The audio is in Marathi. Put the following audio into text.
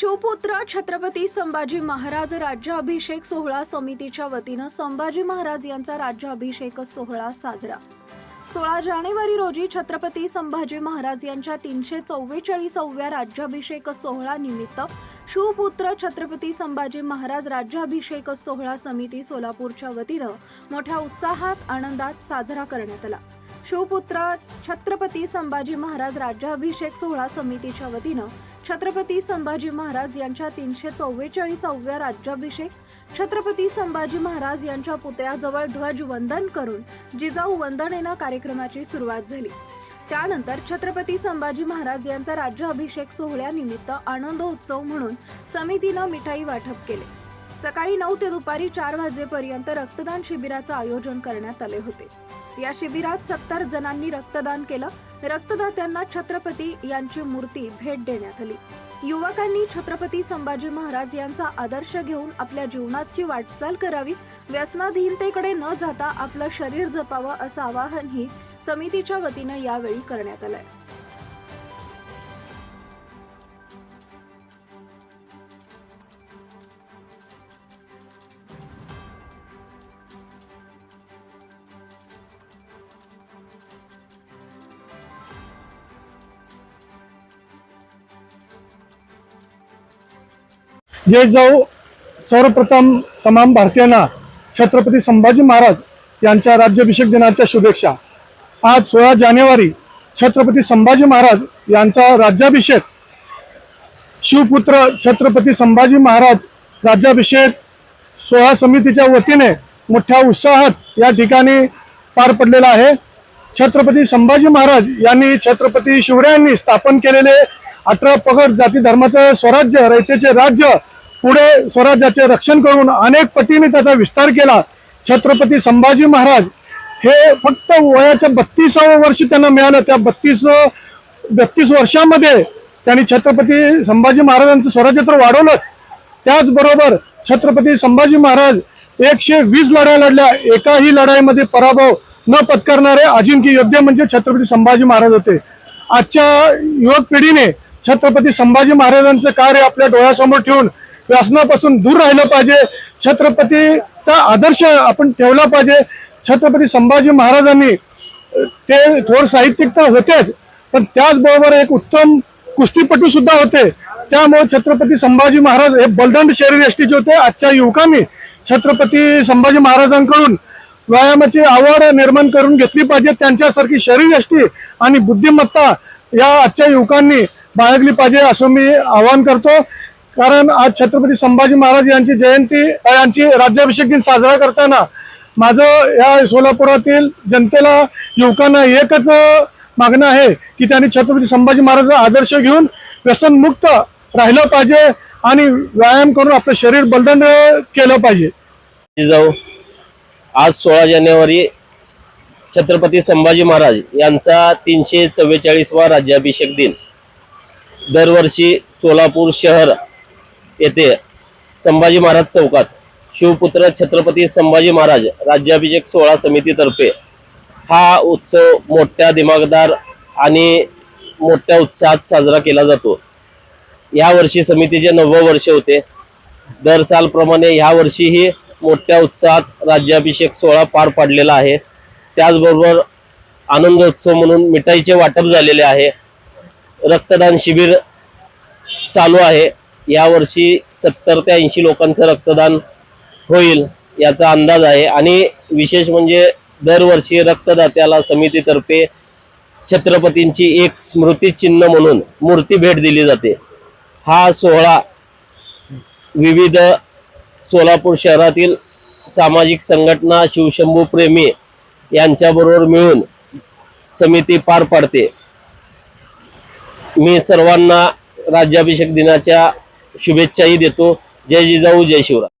शिवपुत्र छत्रपती संभाजी महाराज राज्याभिषेक सोहळा समितीच्या वतीनं संभाजी महाराज यांचा राज्याभिषेक सोहळा साजरा. सोळा जानेवारी रोजी छत्रपती संभाजी महाराज यांच्या तीनशे चव्वेचाळीसाव्या राज्याभिषेक सोहळा निमित्त शिवपुत्र छत्रपती संभाजी महाराज राज्याभिषेक सोहळा समिती सोलापूरच्या वतीनं मोठ्या उत्साहात आनंदात साजरा करण्यात आला. शिवपुत्र छत्रपती संभाजी महाराज राज्याभिषेक सोहळा समितीच्या वतीनं छत्रपती संभाजी महाराज यांच्या तीनशे चव्वेचाळीसाव्या राज्याभिषेक. छत्रपती संभाजी महाराज यांच्या पुतळ्याजवळ ध्वजवंदन करून जिजाऊ वंदनेनं कार्यक्रमाची सुरुवात झाली. त्यानंतर छत्रपती संभाजी महाराज यांचा राज्याभिषेक सोहळ्यानिमित्त आनंदोत्सव म्हणून समितीनं मिठाई वाटप केले. सकाळी नऊ ते दुपारी चार वाजेपर्यंत रक्तदान शिबिराचं आयोजन करण्यात आले होते. या शिबिरात सत्तर जणांनी रक्तदान केलं. रक्तदात्यांना छत्रपती यांची मूर्ती भेट देण्यात आली. युवकांनी छत्रपती संभाजी महाराज यांचा आदर्श घेऊन आपल्या जीवनाची वाटचाल करावी व्यसनाधीनतेकडे न जाता आपलं शरीर जपावं असं आवाहनही समितीच्या वतीनं यावेळी करण्यात आलंय. जय जाऊ. सर्वप्रथम तमाम भारतीयांना छत्रपती संभाजी महाराज यांच्या राज्याभिषेक दिनाच्या शुभेच्छा. आज सोळा जानेवारी छत्रपती संभाजी महाराज यांचा राज्याभिषेक शिवपुत्र छत्रपती संभाजी महाराज राज्याभिषेक सोहळा समितीच्या वतीने मोठ्या उत्साहात या ठिकाणी पार पडलेला आहे. छत्रपती संभाजी महाराज यांनी छत्रपती शिवरायांनी स्थापन केलेले अठरा पगड जाती धर्माचं स्वराज्य रयतेचे राज्य पुढे स्वराज्याचे रक्षण करून अनेक पटीने त्याचा विस्तार केला. छत्रपती संभाजी महाराज हे फक्त वयाच्या बत्तीसावं वर्ष त्यांना मिळालं. त्या बत्तीस बत्तीस वर्षामध्ये त्यांनी छत्रपती संभाजी महाराजांचं स्वराज्य तर वाढवलंच. त्याचबरोबर छत्रपती संभाजी महाराज एकशे वीस लढाई लढल्या. एकाही लढाईमध्ये पराभव न पत्करणारे अजिंक्य योद्धे म्हणजे छत्रपती संभाजी महाराज होते. आजच्या युवक पिढीने छत्रपती संभाजी महाराजांचं कार्य आपल्या डोळ्यासमोर ठेवून व्यसनापासून दूर राहिलं पाहिजे. छत्रपतीचा आदर्श आपण ठेवला पाहिजे. छत्रपती संभाजी महाराजांनी ते थोर साहित्यिक तर होतेच पण त्याचबरोबर एक उत्तम कुस्तीपटू सुद्धा होते. त्यामुळे छत्रपती संभाजी महाराज हे बलदंड शरीर यष्टीचे होते. आजच्या युवकांनी छत्रपती संभाजी महाराजांकडून व्यायामाची आवड निर्माण करून घेतली पाहिजे. त्यांच्यासारखी शरीर यष्टी आणि बुद्धिमत्ता या आजच्या युवकांनी बाळगली पाहिजे असं मी आवाहन करतो. कारण आज छत्रपती संभाजी महाराज यांची जयंती यांची राज्याभिषेक दिन साजरा करताना माझं या सोलापुरातील जनतेला युवकांना एकच मागणं आहे की त्यांनी छत्रपती संभाजी महाराजांचा आदर्श घेऊन व्यसनमुक्त राहिलं पाहिजे आणि व्यायाम करून आपलं शरीर बलदंड केलं पाहिजे. जाऊ आज सोळा जानेवारी छत्रपती संभाजी महाराज यांचा तीनशे चव्वेचाळीसवा राज्याभिषेक दिन. दरवर्षी सोलापूर शहर येथे संभाजी महाराज चौकात शिवपुत्र छत्रपती संभाजी महाराज राज्याभिषेक सोहळा समितीतर्फे हा उत्सव मोठ्या दिमागदार आणि मोठ्या उत्साहात साजरा केला जातो. या वर्षी समितीचे नववं वर्ष होते दर सालप्रमाणे ह्या वर्षीही मोठ्या उत्साहात राज्याभिषेक सोहळा पार पाडलेला आहे. त्याचबरोबर आनंदोत्सव म्हणून मिठाईचे वाटप झालेले आहे. रक्तदान शिबिर चालू आहे. यावर्षी सत्तर ते ऐंशी लोकांचं रक्तदान होईल याचा अंदाज आहे. आणि विशेष म्हणजे दरवर्षी रक्तदात्याला समितीतर्फे छत्रपतींची एक स्मृतिचिन्ह म्हणून मूर्ती भेट दिली जाते. हा सोहळा विविध सोलापूर शहरातील सामाजिक संघटना शिवशंभू प्रेमी यांच्याबरोबर मिळून समिती पार पाडते. मी सर्वांना राज्याभिषेक दिनाच्या शुभेच्छाही देतो. जय जिजाऊ जय शिवराय.